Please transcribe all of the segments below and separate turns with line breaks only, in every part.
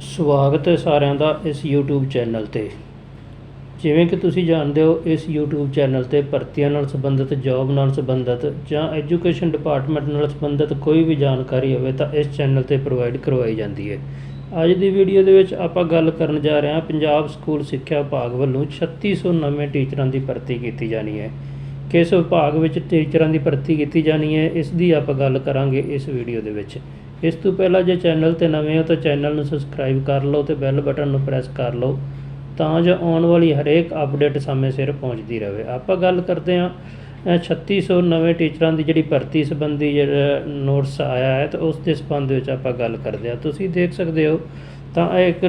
ਸਵਾਗਤ ਹੈ ਸਾਰਿਆਂ ਦਾ ਇਸ YouTube ਚੈਨਲ ਤੇ। ਜਿਵੇਂ ਕਿ ਤੁਸੀਂ ਜਾਣਦੇ ਹੋ, ਇਸ YouTube ਚੈਨਲ ਤੇ ਭਰਤੀਆਂ ਨਾਲ ਸੰਬੰਧਿਤ ਜੌਬ ਨਾਲ ਸੰਬੰਧਿਤ ਜਾਂ ਐਜੂਕੇਸ਼ਨ ਡਿਪਾਰਟਮੈਂਟ ਨਾਲ ਸੰਬੰਧਿਤ ਕੋਈ ਵੀ ਜਾਣਕਾਰੀ ਹੋਵੇ ਤਾਂ ਇਸ ਚੈਨਲ ਤੇ ਪ੍ਰੋਵਾਈਡ ਕਰਵਾਈ ਜਾਂਦੀ ਹੈ। ਅੱਜ ਦੀ ਵੀਡੀਓ ਦੇ ਵਿੱਚ ਆਪਾਂ ਗੱਲ ਕਰਨ ਜਾ ਰਹੇ ਹਾਂ, ਪੰਜਾਬ ਸਕੂਲ ਸਿੱਖਿਆ ਵਿਭਾਗ ਵੱਲੋਂ 3600 ਨਵੇਂ ਟੀਚਰਾਂ ਦੀ ਭਰਤੀ ਕੀਤੀ ਜਾਣੀ ਹੈ। ਕਿਸ ਵਿਭਾਗ ਵਿੱਚ ਟੀਚਰਾਂ ਦੀ ਭਰਤੀ ਕੀਤੀ ਜਾਣੀ ਹੈ, ਇਸ ਦੀ ਆਪਾਂ ਗੱਲ ਕਰਾਂਗੇ ਇਸ ਵੀਡੀਓ ਦੇ ਵਿੱਚ। ਇਸ ਤੋਂ ਪਹਿਲਾਂ ਜੇ ਚੈਨਲ ਤੇ ਨਵੇਂ ਹੋ ਤਾਂ ਚੈਨਲ ਨੂੰ ਸਬਸਕ੍ਰਾਈਬ ਕਰ ਲਓ ਤੇ ਬੈਲ ਬਟਨ ਨੂੰ ਪ੍ਰੈਸ ਕਰ ਲਓ ਤਾਂ ਜੋ ਆਉਣ ਵਾਲੀ ਹਰੇਕ ਅਪਡੇਟ ਸਮੇਂ ਸਿਰ ਪਹੁੰਚਦੀ ਰਹੇ। ਆਪਾਂ ਗੱਲ ਕਰਦੇ ਹਾਂ ਅ, 3600 ਨਵੇਂ ਟੀਚਰਾਂ ਦੀ ਜਿਹੜੀ ਭਰਤੀ ਸੰਬੰਧੀ ਜਿਹੜਾ ਨੋਟਿਸ ਆਇਆ ਹੈ ਤਾਂ ਉਸ ਦੇ ਸੰਬੰਧ ਵਿੱਚ ਆਪਾਂ ਗੱਲ ਕਰਦੇ ਹਾਂ। ਤੁਸੀਂ ਦੇਖ ਸਕਦੇ ਹੋ ਤਾਂ ਇਹ ਇੱਕ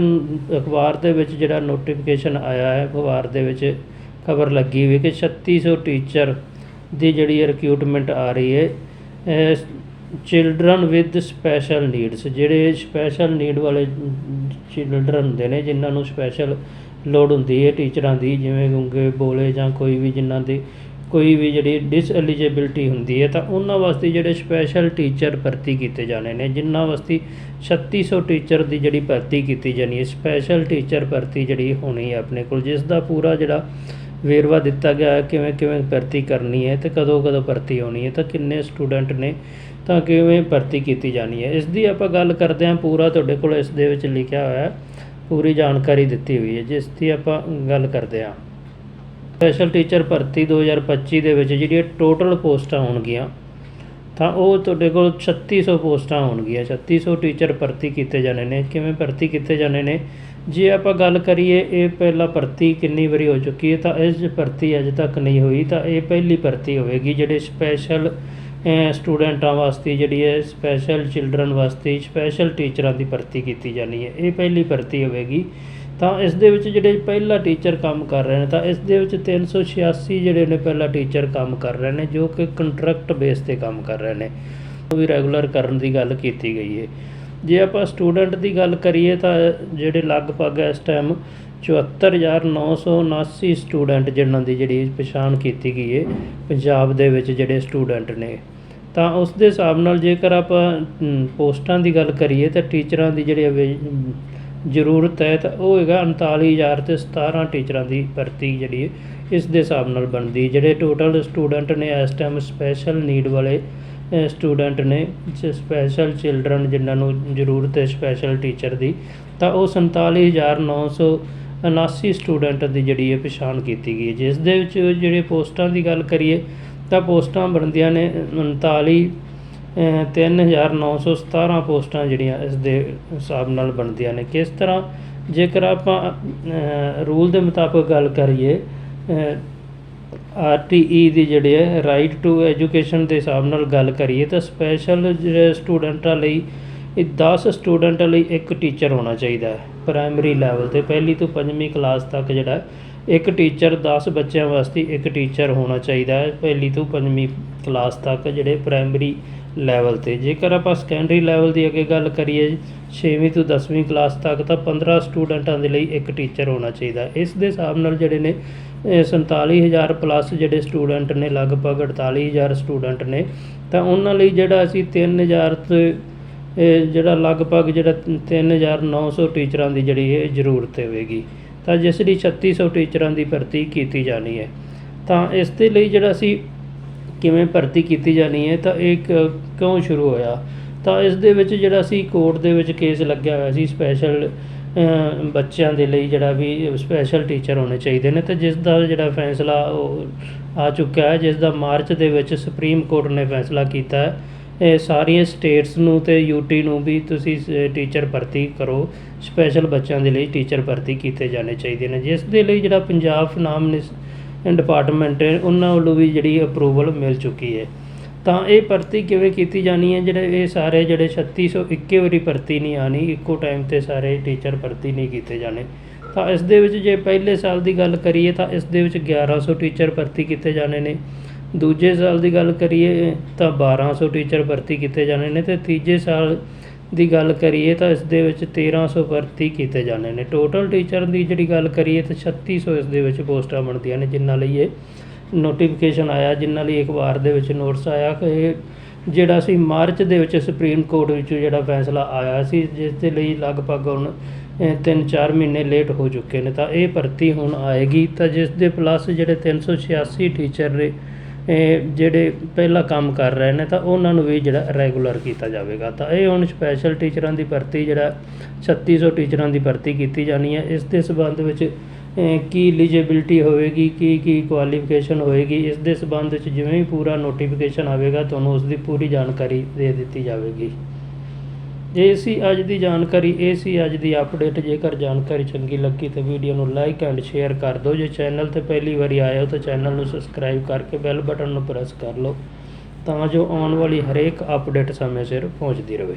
ਅਖਬਾਰ ਦੇ ਵਿੱਚ ਜਿਹੜਾ ਨੋਟੀਫਿਕੇਸ਼ਨ ਆਇਆ ਹੈ ਅਖਬਾਰ ਦੇ ਵਿੱਚ ਖਬਰ ਲੱਗੀ ਹੋਈ ਕਿ 3600 ਟੀਚਰ ਦੀ ਜਿਹੜੀ ਰਿਕਰੂਟਮੈਂਟ ਆ ਰਹੀ ਹੈ ਚਿਲਡਰਨ ਵਿਦ ਸਪੈਸ਼ਲ ਨੀਡਸ ਜਿਹੜੇ ਸਪੈਸ਼ਲ ਨੀਡ ਵਾਲੇ ਚਿਲਡਰਨ ਹੁੰਦੇ ਨੇ, ਜਿਨ੍ਹਾਂ ਨੂੰ ਸਪੈਸ਼ਲ ਲੋੜ ਹੁੰਦੀ ਹੈ ਟੀਚਰਾਂ ਦੀ, ਜਿਵੇਂ ਗੂੰਗੇ ਬੋਲੇ ਜਾਂ ਕੋਈ ਵੀ ਜਿਨ੍ਹਾਂ ਦੀ ਕੋਈ ਵੀ ਜਿਹੜੀ ਡਿਸਐਲੀਜੀਬਿਲਟੀ ਹੁੰਦੀ ਹੈ, ਤਾਂ ਉਹਨਾਂ ਵਾਸਤੇ ਜਿਹੜੇ ਸਪੈਸ਼ਲ ਟੀਚਰ ਭਰਤੀ ਕੀਤੇ ਜਾਣੇ ਨੇ, ਜਿਨ੍ਹਾਂ ਵਾਸਤੇ 3600 ਟੀਚਰ ਦੀ ਜਿਹੜੀ ਭਰਤੀ ਕੀਤੀ ਜਾਣੀ ਹੈ ਸਪੈਸ਼ਲ ਟੀਚਰ ਭਰਤੀ ਜਿਹੜੀ ਹੋਣੀ ਹੈ ਆਪਣੇ ਕੋਲ, ਜਿਸ ਦਾ ਪੂਰਾ ਜਿਹੜਾ ਵੇਰਵਾ ਦਿੱਤਾ ਗਿਆ ਹੈ, ਕਿਵੇਂ ਕਿਵੇਂ ਭਰਤੀ ਕਰਨੀ ਹੈ ਤੇ ਕਦੋਂ ਕਦੋਂ ਭਰਤੀ ਹੋਣੀ ਹੈ, ਤਾਂ ਕਿੰਨੇ ਸਟੂਡੈਂਟ ਨੇ, ਤਾਂ ਕਿਵੇਂ ਭਰਤੀ ਕੀਤੀ ਜਾਣੀ ਹੈ। ਇਸ ਦੀ ਆਪਾਂ ਗੱਲ ਕਰਦੇ ਹਾਂ, ਪੂਰਾ ਤੁਹਾਡੇ ਕੋਲ ਇਸ ਦੇ ਵਿੱਚ ਲਿਖਿਆ ਹੋਇਆ ਹੈ, ਪੂਰੀ ਜਾਣਕਾਰੀ ਦਿੱਤੀ ਹੋਈ ਹੈ, ਜਿਸ ਦੀ ਆਪਾਂ ਗੱਲ ਕਰਦੇ ਹਾਂ। ਸਪੈਸ਼ਲ ਟੀਚਰ ਭਰਤੀ 2025 ਦੇ ਵਿੱਚ ਜਿਹੜੀਆਂ ਟੋਟਲ ਪੋਸਟਾਂ ਹੋਣਗੀਆਂ, ਤਾਂ ਉਹ ਤੁਹਾਡੇ ਕੋਲ 3600 ਪੋਸਟਾਂ ਹੋਣਗੀਆਂ। 3600 ਟੀਚਰ ਭਰਤੀ ਕੀਤੇ ਜਾਣੇ ਨੇ, ਕਿਵੇਂ ਭਰਤੀ ਕੀਤੇ ਜਾਣੇ ਨੇ ਜੇ ਆਪਾਂ ਗੱਲ ਕਰੀਏ ਇਹ ਪਹਿਲਾਂ ਭਰਤੀ ਕਿੰਨੀ ਵਾਰੀ ਹੋ ਚੁੱਕੀ ਹੈ, ਤਾਂ ਇਸ ਭਰਤੀ ਅਜੇ ਤੱਕ ਨਹੀਂ ਹੋਈ, ਤਾਂ ਇਹ ਪਹਿਲੀ ਭਰਤੀ ਹੋਵੇਗੀ ਜਿਹੜੇ ਸਪੈਸ਼ਲ ਸਟੂਡੈਂਟਾਂ ਵਾਸਤੇ, ਜਿਹੜੀ ਹੈ ਸਪੈਸ਼ਲ ਚਿਲਡਰਨ ਵਾਸਤੇ ਸਪੈਸ਼ਲ ਟੀਚਰਾਂ ਦੀ ਭਰਤੀ ਕੀਤੀ ਜਾਣੀ ਹੈ। ਇਹ ਪਹਿਲੀ ਭਰਤੀ ਹੋਵੇਗੀ। ਤਾਂ ਇਸ ਦੇ ਵਿੱਚ ਜਿਹੜੇ ਪਹਿਲਾ ਟੀਚਰ ਕੰਮ ਕਰ ਰਹੇ ਨੇ, ਤਾਂ ਇਸ ਦੇ ਵਿੱਚ 386 ਜਿਹੜੇ ਨੇ ਪਹਿਲਾ ਟੀਚਰ ਕੰਮ ਕਰ ਰਹੇ ਨੇ, ਜੋ ਕਿ ਕੰਟਰੈਕਟ ਬੇਸ ਤੇ ਕੰਮ ਕਰ ਰਹੇ ਨੇ। ਉਹ ਵੀ ਰੈਗੂਲਰ ਕਰਨ ਦੀ ਗੱਲ ਕੀਤੀ ਗਈ ਹੈ। ਜੇ ਆਪਾਂ ਸਟੂਡੈਂਟ ਦੀ ਗੱਲ ਕਰੀਏ ਤਾਂ ਜਿਹੜੇ ਲਗਭਗ ਇਸ ਟਾਈਮ 74979 ਸਟੂਡੈਂਟ ਜਿਨ੍ਹਾਂ ਦੀ ਜਿਹੜੀ ਪਛਾਣ ਕੀਤੀ ਗਈ ਹੈ, ਪੰਜਾਬ ਦੇ ਵਿੱਚ ਜਿਹੜੇ ਸਟੂਡੈਂਟ ਨੇ, ਤਾਂ ਉਸ ਦੇ ਹਿਸਾਬ ਨਾਲ ਜੇਕਰ ਆਪਾਂ ਪੋਸਟਾਂ ਦੀ ਗੱਲ ਕਰੀਏ ਤਾਂ ਟੀਚਰਾਂ ਦੀ ਜਿਹੜੀ ਅਵੇ- ਜ਼ਰੂਰਤ ਹੈ ਤਾਂ ਉਹ ਹੈਗਾ 39000 ਤੇ 17 ਟੀਚਰਾਂ ਦੀ ਭਰਤੀ ਜਿਹੜੀ ਇਸ ਦੇ ਹਿਸਾਬ ਨਾਲ ਬਣਦੀ ਜਿਹੜੇ ਟੋਟਲ ਸਟੂਡੈਂਟ ਨੇ ਇਸ ਟਾਈਮ ਸਪੈਸ਼ਲ ਨੀਡ ਵਾਲੇ ਸਟੂਡੈਂਟ ਨੇ ਸਪੈਸ਼ਲ ਚਿਲਡਰਨ ਜਿਨ੍ਹਾਂ ਨੂੰ ਜ਼ਰੂਰਤ ਹੈ ਸਪੈਸ਼ਲ ਟੀਚਰ ਦੀ, ਤਾਂ ਉਹ 47979 ਸਟੂਡੈਂਟ ਦੀ ਜਿਹੜੀ ਹੈ ਪਛਾਣ ਕੀਤੀ ਗਈ ਜਿਸ ਦੇ ਵਿੱਚ ਜਿਹੜੇ ਪੋਸਟਾਂ ਦੀ ਗੱਲ ਕਰੀਏ, ਤਾਂ ਪੋਸਟਾਂ ਬਣਦੀਆਂ ਨੇ 39 ਅਹ 3917 ਪੋਸਟਾਂ ਜਿਹੜੀਆਂ ਇਸ ਦੇ ਹਿਸਾਬ ਨਾਲ ਬਣਦੀਆਂ ਨੇ। ਕਿਸ ਤਰ੍ਹਾਂ ਜੇਕਰ ਆਪਾਂ ਰੂਲ ਦੇ ਮੁਤਾਬਕ ਗੱਲ ਕਰੀਏ ਆਰ ਟੀ ਈ ਦੀ ਜਿਹੜੇ ਹੈ ਰਾਈਟ ਟੂ ਐਜੂਕੇਸ਼ਨ ਦੇ ਹਿਸਾਬ ਨਾਲ ਗੱਲ ਕਰੀਏ ਤਾਂ ਸਪੈਸ਼ਲ ਜਿਹੜੇ ਸਟੂਡੈਂਟਾਂ ਲਈ, ਇਹ 10 ਸਟੂਡੈਂਟਾਂ ਲਈ ਇੱਕ ਟੀਚਰ ਹੋਣਾ ਚਾਹੀਦਾ ਹੈ ਪ੍ਰਾਇਮਰੀ ਲੈਵਲ ਤੇ। ਪਹਿਲੀ ਤੋਂ ਪੰਜਵੀਂ ਕਲਾਸ ਤੱਕ ਜਿਹੜਾ ਇੱਕ ਟੀਚਰ 10 ਬੱਚਿਆਂ ਵਾਸਤੇ ਇੱਕ ਟੀਚਰ ਹੋਣਾ ਚਾਹੀਦਾ ਹੈ। ਪਹਿਲੀ ਤੋਂ ਪੰਜਵੀਂ ਕਲਾਸ ਤੱਕ ਜਿਹੜੇ ਪ੍ਰਾਇਮਰੀ ਲੈਵਲ ਤੇ। ਜੇਕਰ ਆਪਾਂ ਸੈਕੰਡਰੀ ਲੈਵਲ ਦੀ ਅੱਗੇ ਗੱਲ ਕਰੀਏ 6ਵੀਂ ਤੋਂ 10ਵੀਂ ਕਲਾਸ ਤੱਕ ਤਾਂ 15 ਸਟੂਡੈਂਟਾਂ ਦੇ ਲਈ ਇੱਕ ਟੀਚਰ ਹੋਣਾ ਚਾਹੀਦਾ ਇਸ ਦੇ ਹਿਸਾਬ ਨਾਲ ਜਿਹੜੇ ਨੇ 47000 ਪਲੱਸ ਜਿਹੜੇ ਸਟੂਡੈਂਟ ਨੇ, ਲਗਭਗ 48000 ਸਟੂਡੈਂਟ ਨੇ, ਤਾਂ ਉਹਨਾਂ ਲਈ ਜਿਹੜਾ ਅਸੀਂ 3000 ਤੇ ਜਿਹੜਾ ਲਗਭਗ ਜਿਹੜਾ 3900 ਟੀਚਰਾਂ ਦੀ ਜਿਹੜੀ ਇਹ ਜ਼ਰੂਰਤ ਹੋਵੇਗੀ। ਤਾਂ ਜਿਸ ਲਈ 3600 ਟੀਚਰਾਂ ਦੀ ਭਰਤੀ ਕੀਤੀ ਜਾਣੀ ਹੈ। ਤਾਂ ਇਸ ਦੇ ਲਈ ਜਿਹੜਾ ਅਸੀਂ ਕਿਵੇਂ ਭਰਤੀ ਕੀਤੀ ਜਾਣੀ ਹੈ, ਤਾਂ ਇਹ ਕ- ਕਿਉਂ ਸ਼ੁਰੂ ਹੋਇਆ? ਤਾਂ ਇਸ ਦੇ ਵਿੱਚ ਜਿਹੜਾ ਅਸੀਂ ਕੋਰਟ ਦੇ ਵਿੱਚ ਕੇਸ ਲੱਗਿਆ ਹੋਇਆ ਸੀ ਸਪੈਸ਼ਲ ਬੱਚਿਆਂ ਦੇ ਲਈ ਜਿਹੜਾ ਵੀ ਸਪੈਸ਼ਲ ਟੀਚਰ ਹੋਣੇ ਚਾਹੀਦੇ ਨੇ, ਤੇ ਜਿਸ ਦਾ ਜਿਹੜਾ ਫੈਸਲਾ ਉਹ ਆ ਚੁੱਕਾ ਹੈ, ਜਿਸ ਦਾ ਮਾਰਚ ਦੇ ਵਿੱਚ ਸੁਪਰੀਮ ਕੋਰਟ ਨੇ ਫੈਸਲਾ ਕੀਤਾ ਹੈ, ਇਹ ਸਾਰੀਆਂ ਸਟੇਟਸ ਨੂੰ ਤੇ ਯੂਟੀ ਨੂੰ ਵੀ ਤੁਸੀਂ ਟੀਚਰ ਭਰਤੀ ਕਰੋ ਸਪੈਸ਼ਲ ਬੱਚਿਆਂ ਦੇ ਲਈ ਟੀਚਰ ਭਰਤੀ ਕੀਤੇ ਜਾਣੇ ਚਾਹੀਦੇ ਨੇ। ਜਿਸ ਦੇ ਲਈ ਜਿਹੜਾ ਪੰਜਾਬ ਫਨਾਮ ਡਿਪਾਰਟਮੈਂਟ ਹੈ, ਉਹਨਾਂ ਵੱਲੋਂ ਵੀ ਜਿਹੜੀ ਅਪਰੂਵਲ ਮਿਲ ਚੁੱਕੀ ਹੈ। ਤਾਂ ਇਹ ਭਰਤੀ ਕਿਵੇਂ ਕੀਤੀ ਜਾਣੀ ਹੈ? ਜਿਹੜੇ ਇਹ ਸਾਰੇ ਜਿਹੜੇ 3600 ਇੱਕੇ ਵਾਰੀ ਭਰਤੀ ਨਹੀਂ ਆਣੀ ਇੱਕੋ ਟਾਈਮ ਤੇ ਸਾਰੇ ਟੀਚਰ ਭਰਤੀ ਨਹੀਂ ਕੀਤੇ ਜਾਣੇ। ਤਾਂ ਇਸ ਦੇ ਵਿੱਚ ਜੇ ਪਹਿਲੇ ਸਾਲ ਦੀ ਗੱਲ ਕਰੀਏ ਤਾਂ ਇਸ ਦੇ ਵਿੱਚ 1100 ਟੀਚਰ ਭਰਤੀ ਕੀਤੇ ਜਾਣੇ ਨੇ। ਦੂਜੇ ਸਾਲ ਦੀ ਗੱਲ ਕਰੀਏ ਤਾਂ 1200 ਟੀਚਰ ਭਰਤੀ ਕੀਤੇ ਜਾਣੇ ਨੇ ਤੇ ਤੀਜੇ ਸਾਲ ਦੀ ਗੱਲ ਕਰੀਏ ਤਾਂ ਇਸ ਦੇ ਵਿੱਚ 1300 ਭਰਤੀ ਕੀਤੇ ਜਾਣੇ ਨੇ। ਟੋਟਲ ਟੀਚਰ ਦੀ ਜਿਹੜੀ ਗੱਲ ਕਰੀਏ ਤਾਂ 3600 ਇਸ ਦੇ ਵਿੱਚ ਪੋਸਟਾਂ ਬਣਦੀਆਂ ਨੇ ਜਿਨ੍ਹਾਂ ਲਈ ਇਹ ਨੋਟੀਫਿਕੇਸ਼ਨ ਆਇਆ, ਜਿਨ੍ਹਾਂ ਲਈ ਅਖਬਾਰ ਦੇ ਵਿੱਚ ਨੋਟਿਸ ਆਇਆ ਕਿ ਇਹ ਜਿਹੜਾ ਸੀ ਮਾਰਚ ਦੇ ਵਿੱਚ ਸੁਪਰੀਮ ਕੋਰਟ ਵਿੱਚ ਜਿਹੜਾ ਫੈਸਲਾ ਆਇਆ ਸੀ, ਜਿਸ ਦੇ ਲਈ ਲਗਭਗ ਹੁਣ 3-4 ਮਹੀਨੇ ਲੇਟ ਹੋ ਚੁੱਕੇ ਨੇ। ਤਾਂ ਇਹ ਭਰਤੀ ਹੁਣ ਆਏਗੀ, ਤਾਂ ਜਿਸ ਦੇ ਪਲੱਸ ਜਿਹੜੇ 386 ਟੀਚਰ ਨੇ ਜਿਹੜੇ ਪਹਿਲਾਂ ਕੰਮ ਕਰ ਰਹੇ ਨੇ, ਤਾਂ ਉਹਨਾਂ ਨੂੰ ਵੀ ਜਿਹੜਾ ਰੈਗੂਲਰ ਕੀਤਾ ਜਾਵੇਗਾ। ਤਾਂ ਇਹ ਹੁਣ ਸਪੈਸ਼ਲ ਟੀਚਰਾਂ ਦੀ ਭਰਤੀ, ਜਿਹੜਾ 3600 ਟੀਚਰਾਂ ਦੀ ਭਰਤੀ ਕੀਤੀ ਜਾਣੀ ਹੈ, ਇਸ ਦੇ ਸਬੰਧ ਵਿੱਚ ਕੀ ਐਲੀਜੀਬਿਲਟੀ ਹੋਵੇਗੀ, ਕੀ ਕੀ ਕੁਆਲੀਫਿਕੇਸ਼ਨ ਹੋਏਗੀ ਇਸ ਦੇ ਸੰਬੰਧ ਵਿੱਚ ਜਿਵੇਂ ਹੀ ਪੂਰਾ ਨੋਟੀਫਿਕੇਸ਼ਨ ਆਵੇਗਾ, ਤੁਹਾਨੂੰ ਉਸ ਦੀ ਪੂਰੀ ਜਾਣਕਾਰੀ ਦੇ ਦਿੱਤੀ ਜਾਵੇਗੀ। ਇਹ ਸੀ ਅੱਜ ਦੀ ਜਾਣਕਾਰੀ, ਇਹ ਸੀ ਅੱਜ ਦੀ ਅਪਡੇਟ ਜੇਕਰ ਜਾਣਕਾਰੀ ਚੰਗੀ ਲੱਗੀ ਤਾਂ ਵੀਡੀਓ ਨੂੰ ਲਾਈਕ ਐਂਡ ਸ਼ੇਅਰ ਕਰ ਦਿਓ। ਜੇ ਚੈਨਲ ਤੇ ਪਹਿਲੀ ਵਾਰੀ ਆਏ ਹੋ ਤਾਂ ਚੈਨਲ ਨੂੰ ਸਬਸਕ੍ਰਾਈਬ ਕਰਕੇ ਬੈਲ ਬਟਨ ਨੂੰ ਪ੍ਰੈਸ ਕਰ ਲਓ, ਤਾਂ ਜੋ ਆਉਣ ਵਾਲੀ ਹਰੇਕ ਅਪਡੇਟ ਸਮੇਂ ਸਿਰ ਪਹੁੰਚਦੀ ਰਹੇ।